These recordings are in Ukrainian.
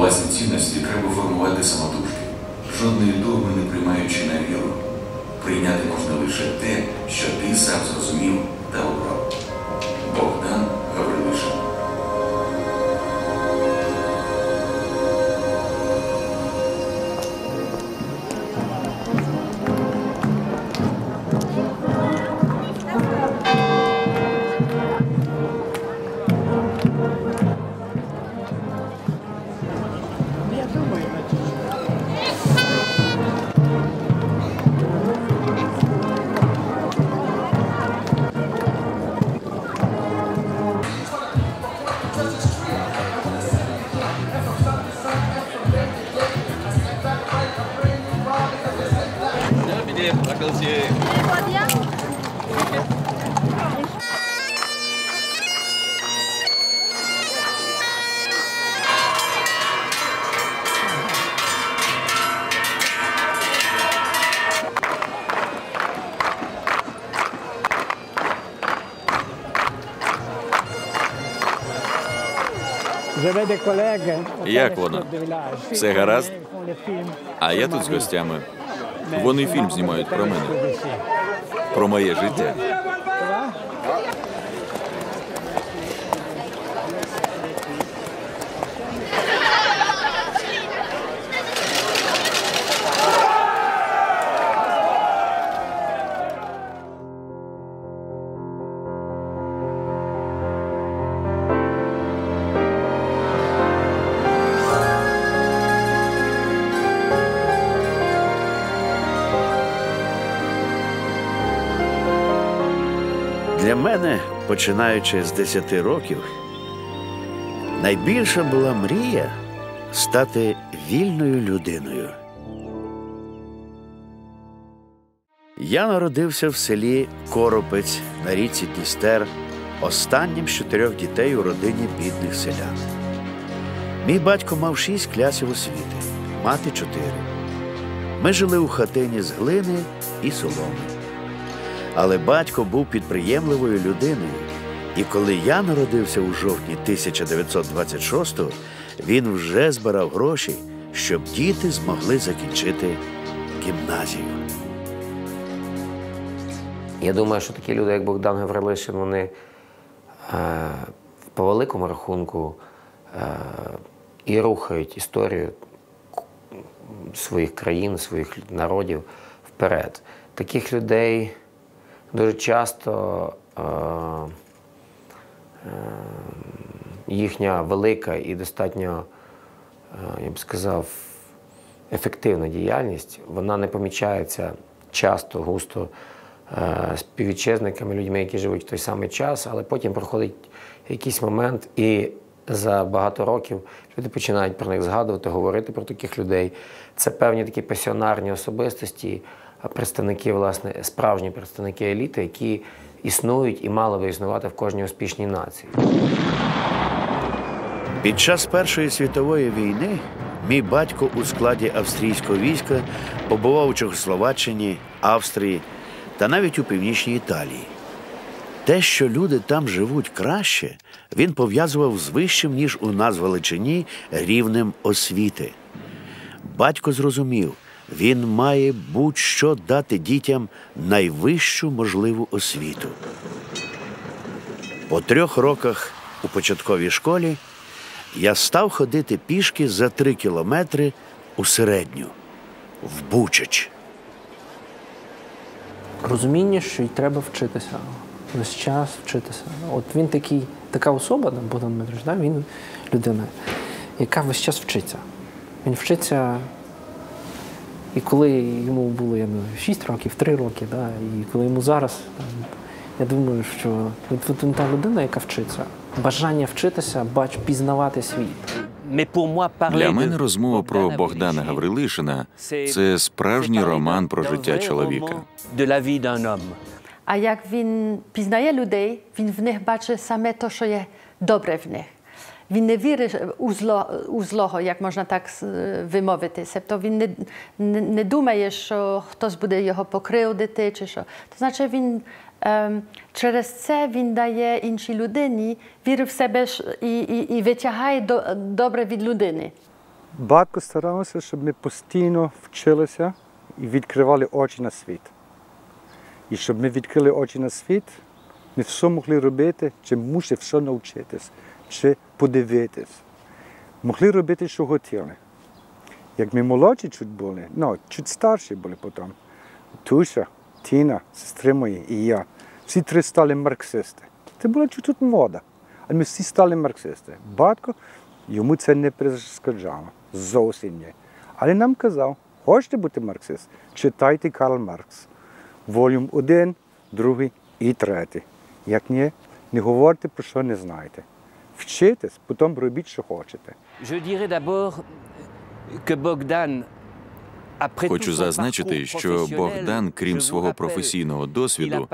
Власні цінності треба формувати самотужки, жодної догми не приймаючи на віру. Прийняти можна лише те, що ти сам зрозумів та обрав. Як вона? Все гаразд? А я тут з гостями. Вони фільм знімають про мене, про моє життя. Мене, починаючи з 10 років, найбільша була мрія стати вільною людиною. Я народився в селі Коропець на річці Дністер, останнім з чотирьох дітей у родині бідних селян. Мій батько мав шість класів освіти, мати чотири. Ми жили у хатині з глини і соломи. Але батько був підприємливою людиною, і коли я народився у жовтні 1926-го, він вже збирав гроші, щоб діти змогли закінчити гімназію. Я думаю, що такі люди, як Богдан Гаврилишин, вони е, по великому рахунку е, і рухають історію своїх країн, своїх народів вперед. Таких людей дуже часто е, е, їхня велика і достатньо, е, я б сказав, ефективна діяльність, вона не помічається часто, густо е, співвітчизниками, людьми, які живуть в той самий час, але потім проходить якийсь момент, і за багато років люди починають про них згадувати, говорити про таких людей. Це певні такі пасіонарні особистості, представники, власне, справжні представники еліти, які існують і мали би існувати в кожній успішній нації. Під час Першої світової війни мій батько у складі австрійського війська побував у Чехословаччині, Австрії та навіть у північній Італії. Те, що люди там живуть краще, він пов'язував з вищим, ніж у нас Величині, рівнем освіти. Батько зрозумів, він має будь-що дати дітям найвищу можливу освіту. По трьох роках у початковій школі я став ходити пішки за три кілометри у середню в Бучач. розуміння, що й треба вчитися. Весь час вчитися. От він такий, така особа, Богдан Дмитрович, да? він людина, яка весь час вчиться. Він вчиться. І коли йому було я не знаю, 6 років, 3 роки, да? і коли йому зараз, я думаю, що от, от він та людина, яка вчиться. Бажання вчитися, бач, пізнавати світ. Для мене розмова про Богдана Гаврилишина це справжній роман про життя чоловіка. А як він пізнає людей, він в них бачить саме те, що є добре в них. Він не вірить у, зло, у злого, як можна так е, вимовити. Тобто він не, не, не думає, що хтось буде його покривдити чи що. То значить, він ем, через це він дає іншій людині віру в себе і, і, і витягає до, добре від людини. Батько старався, щоб ми постійно вчилися і відкривали очі на світ. І щоб ми відкрили очі на світ, ми все могли робити, чи мусили все навчитись, чи подивитись. Могли робити, що хотіли. Як ми молодші чуть були, ну, чуть старші були потім. Туша, Тіна, сестри мої і я. Всі три стали марксисти. Це була чуть-чуть мода. А ми всі стали марксисти. Батько йому це не перешкоджало. Зовсім ні. Але нам казав, хочете бути марксист, читайте Карл Маркс. Волюм один, другий і третій. Як ні, не говорте про що не знаєте. Вчитесь, потім робіть, що хочете. Je dirais d'abord que Bogdan Хочу зазначити, що Богдан, крім свого професійного досвіду,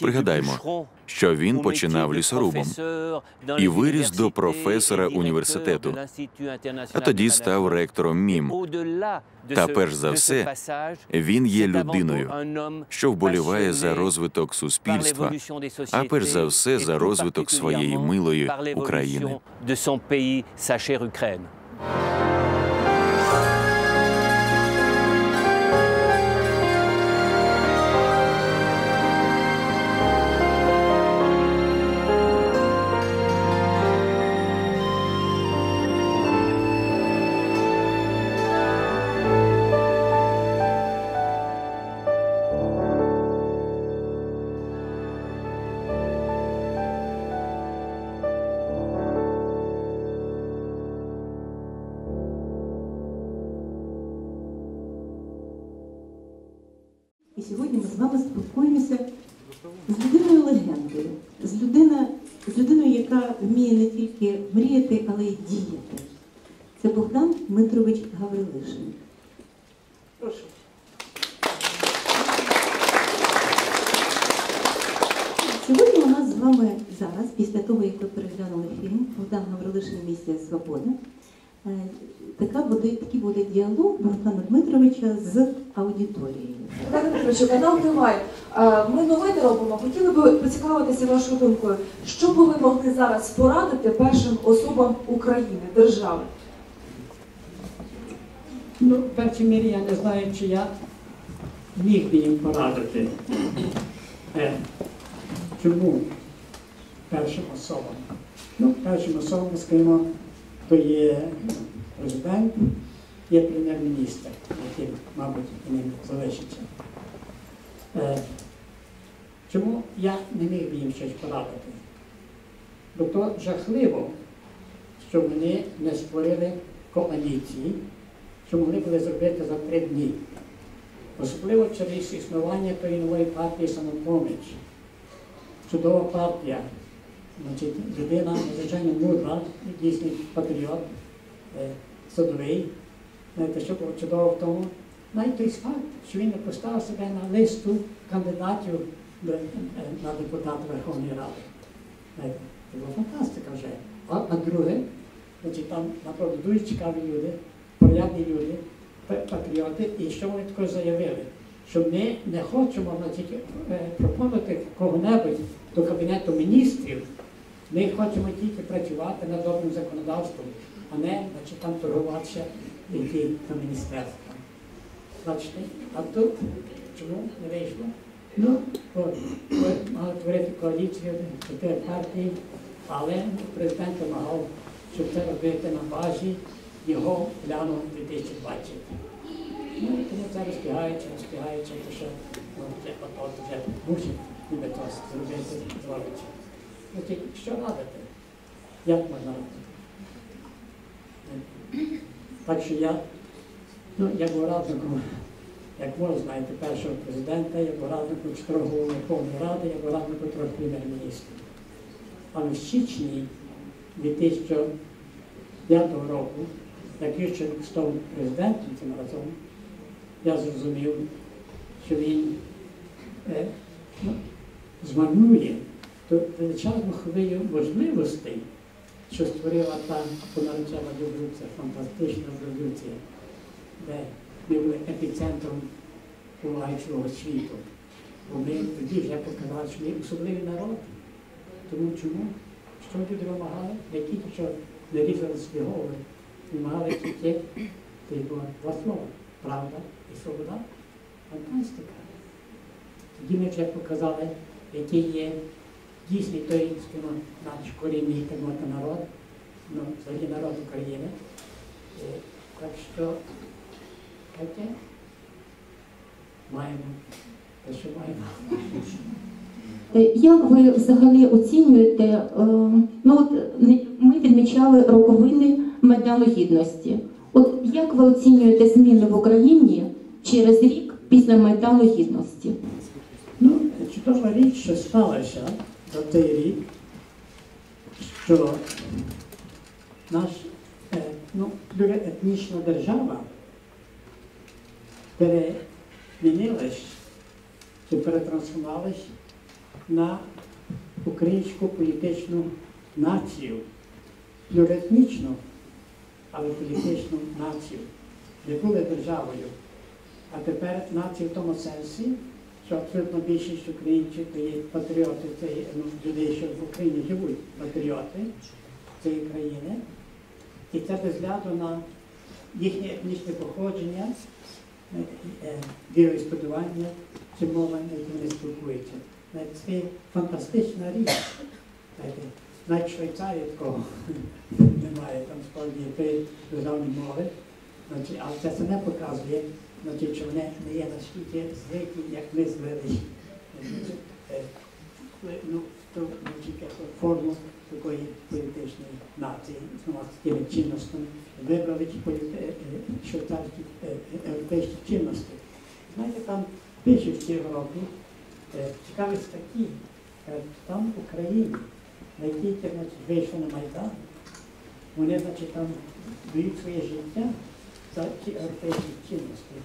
пригадаймо, що він починав лісорубом і виріс до професора університету, а тоді став ректором МІМ. Та перш за все, Він є людиною, що вболіває за розвиток суспільства, а перш за все за розвиток своєї милої України. З вами спілкуємося з людиною легендою, з, людина, з людиною, яка вміє не тільки мріяти, але й діяти. Це Богдан Дмитрович Гаврилишин. Прошу. Сьогодні у нас з вами зараз, після того, як ви переглянули фільм Богдан Гаврилишин Місія Свобода, така буде, такий буде діалог Богдана Дмитровича з аудиторією. Богдан канал Тривай. Е, Ми новини робимо. Хотіли би поцікавитися вашою думкою. Що би ви могли зараз порадити першим особам України, держави? Ну, в першій мірі я не знаю, чи я міг би їм порадити. Е, чому першим особам? Ну, першим особам, скажімо, то є президент, є прем'єр-міністр, який, мабуть, ним залишиться. Е, чому я не міг би їм щось порадити? Бо то жахливо, що вони не створили коаліції, що могли були зробити за три дні. Особливо через існування тої нової партії самопоміч. Чудова партія, значить, людина надзвичайно мудра, дійсний патріот, е, садовий. Знаєте, що чудово в тому? Навіть той факт, що він не поставив себе на листу кандидатів е, на депутата Верховної Ради. Це була фантастика вже. А, а друге, значить, там направду дуже цікаві люди, порядні люди, патріоти, і що вони також заявили? Що ми не хочемо значить, е, пропонувати кого-небудь до Кабінету міністрів, ми хочемо тільки працювати над добрим законодавством, а не значить, там торгуватися йти до міністерства. Бачите? А тут чому не вийшло? Ну, мали творити коаліцію чотири партії, але президент вимагав, щоб це робити на базі його плану 2020. Ну, тому це розбігається, розбігається, то що ну, вже мусить ніби то зробити, зробити. Значить, що радити? Як можна радити? Так що я, ну, я був радником, як ви знаєте, першого президента, я був радником чотирьох Верховної Ради, я був радником трьох прем'єр-міністрів. Але в січні 2005 року, як Ющенко став президентом цим разом, я зрозумів, що він е, ну, змарнує ту величезну хвилю можливостей, що створила та понаречена революція, фантастична революція, де ми були епіцентром цілого світу. Бо ми тоді вже показали, що ми особливий народ. Тому чому? Що люди вимагали? Тільки що не різали свої голови, вимагали тільки два слова. Правда і свобода. Фантастика. Тоді ми вже показали, який є дійсний той скажімо, наш корінний народ, ну, взагалі народ України. Е, Так що таке маємо те, що маємо. Е, Як ви взагалі оцінюєте? е, Ну от ми відмічали роковини Майдану Гідності. От як ви оцінюєте зміни в Україні через рік після Майдану Гідності? Ну, чудова річ, що сталося за цей рік, що наш ну, дуже етнічна держава перемінилась чи перетрансформувалась на українську політичну націю, плюретнічну, але політичну націю. Не були державою. А тепер нація в тому сенсі, що абсолютно більшість українців то є патріоти, це є ну, люди, що в Україні живуть, патріоти цієї країни. І це без гляду на їхнє етнічне походження, е, е, віроісповідання чи мова, на якій вони спілкуються. Знаєте, Це фантастична річ. Навіть Швейцарії такого немає, там справді три державні мови. Але це не показує, значить, що вони не є настільки звиті, як ми звели. Е, Ну, то, як форму такої політичної нації, з такими цінностями, вибрали ті політи- е, е, швейцарські європейські цінності. Знаєте, там пише в ці роки, цікаві статті, там в Україні, на якій вийшли на Майдан, вони, значить, там дають своє життя за ці європейські цінності.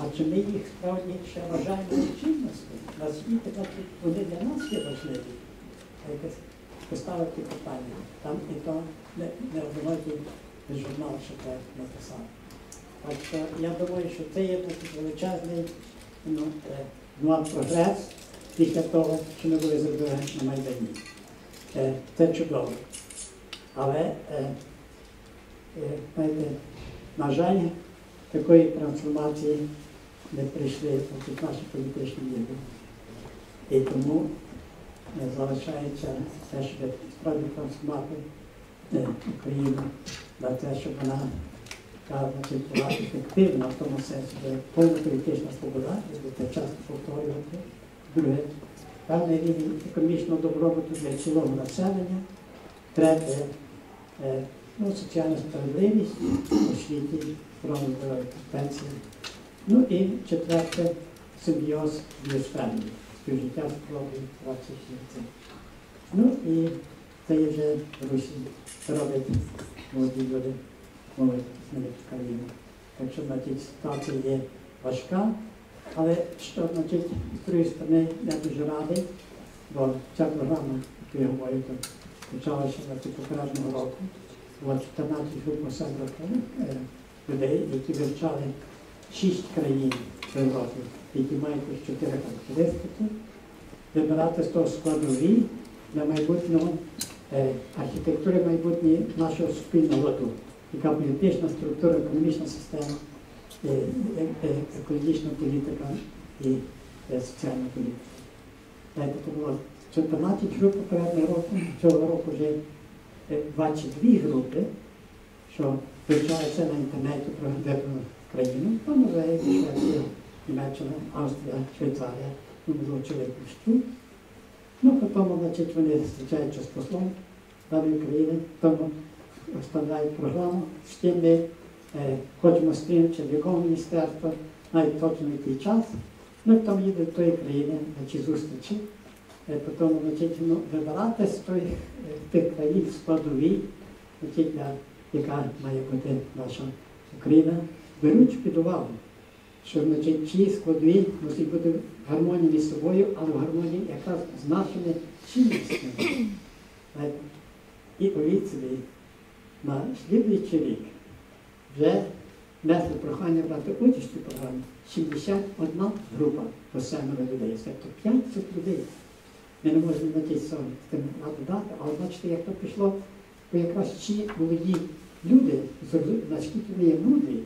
А чи ми їх справді ще вважаємо цінності? Наскільки значить, вони для нас є важливі? Якось поставити питання. Там і то не, не одинокий журнал, що це написав. Так я думаю, що це є такий величезний ну, е, прогрес після того, що ми були зробили на Майдані. Е, Це чудово. Але, е, е, знаєте, на жаль, такої трансформації не прийшли от наші політичні лідери. І тому е, залишається те, щоб справді трансформувати е, Україну на те, щоб вона значить, була ефективна в тому сенсі, що повна політична свобода, і це часто повторювати. Друге, певний рівень економічного добробуту для цілого населення. Третє, е, ну, соціальна справедливість, освіті, охорони здоров'я, пенсії. Ну і четверте, симбіоз біосферні, співжиття з природою, праці життя. Ну і це є вже Русі роблять молоді люди, змінити країну. Так що, значить, ситуація є важка, але що, значить, з другої сторони, я дуже радий, бо ця програма, яку я говорю, почалася значить, попереднього року. Було 14 груп осередок е, людей, які вивчали шість країн в Європі, які мають ось чотири характеристики, вибирати з того складові для майбутнього е, архітектури майбутньої нашого суспільного ладу, яка політична структура, економічна система, е, е, екологічна політика і соціальна політика. То було 14 груп попереднього року, цього року вже 22 групи, що вивчаються на інтернеті про країну, то Норвегія, Швеція, Німеччина, Австрія, Швейцарія, ну, можливо, чи випущу. Ну, потім, значить, вони зустрічаються з послом даної країни, тому складають програму, з ким ми е, хочемо стрінути, в якому міністерстві, навіть точно який час. Ну, і потім їде до тої країни на ці зустрічі. Е, Потім, значить, ну, вибирати з тих, е, тих країн складові, значить, яка має бути наша Україна, беруть під увагу, що значить, ці складові мусять бути в гармонії між собою, але в гармонії якраз з нашими цінностями. Знаєте, І уявіть собі, на слідуючий рік вже внесли прохання брати участь у програмі 71 група по семеро людей, тобто 500 людей. Ми не можемо на тій з тим дати, але бачите, як то пішло, бо якраз ці молоді люди, наскільки вони є мудрі,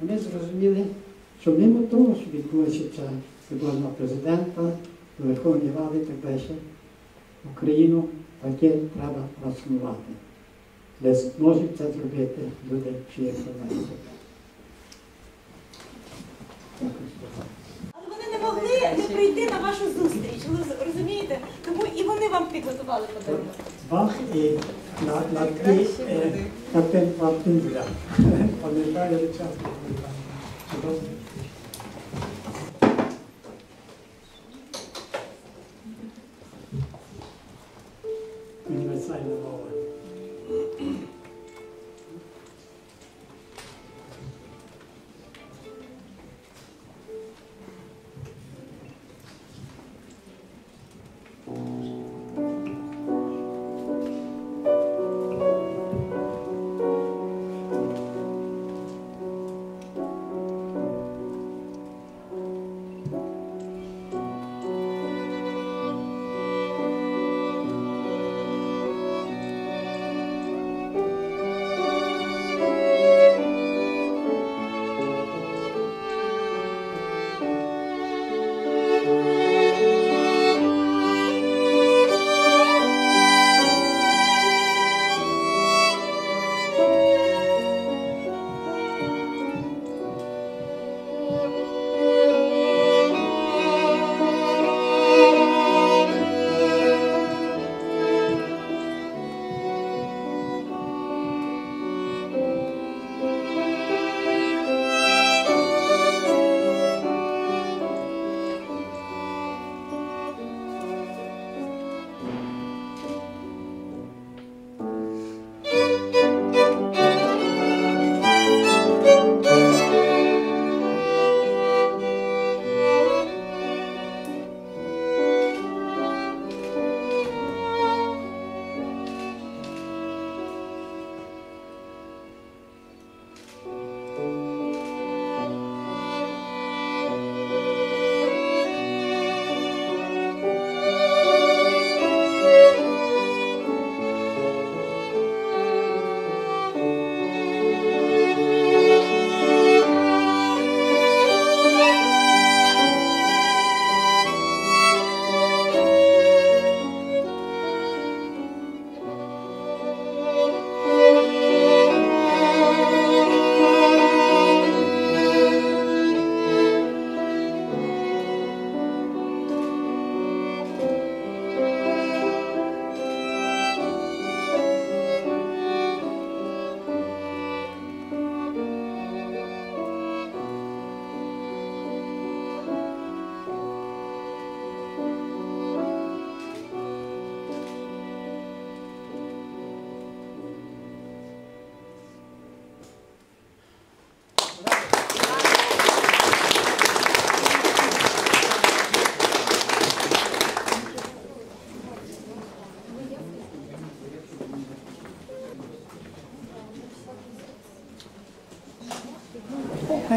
вони зрозуміли, що мимо того, що відбулося ця вибори президента, Верховної Ради і так далі, Україну таке треба трансформувати. Де зможуть це зробити люди, чи є інформація. Але вони не могли не прийти на вашу зустріч, розумієте? Тому і вони вам підготували подарунок. Бах і на, на тлі е, на тим Мартинля. Пам'ятаю час. Чудово. Універсальна мова.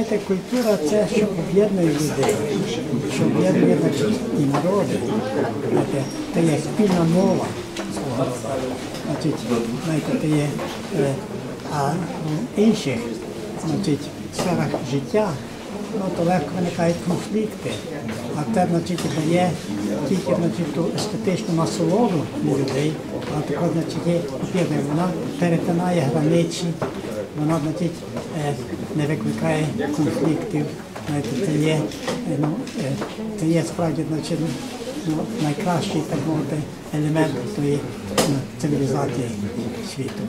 Знаєте, культура це що об'єднує людей, що об'єднує і народи. Знаєте, це є спільна мова. Значить, знаєте, це є, е, а в інших значить, сферах життя ну, то легко виникають конфлікти. А це значить, дає тільки значить, ту естетичну насолоду людей, а також значить, є. Вона перетинає границі, вона значить, не викликає конфліктів. Це є, е, ну, е, це є справді значить, ну, найкращий так мовити, елемент тої ну, цивілізації світу.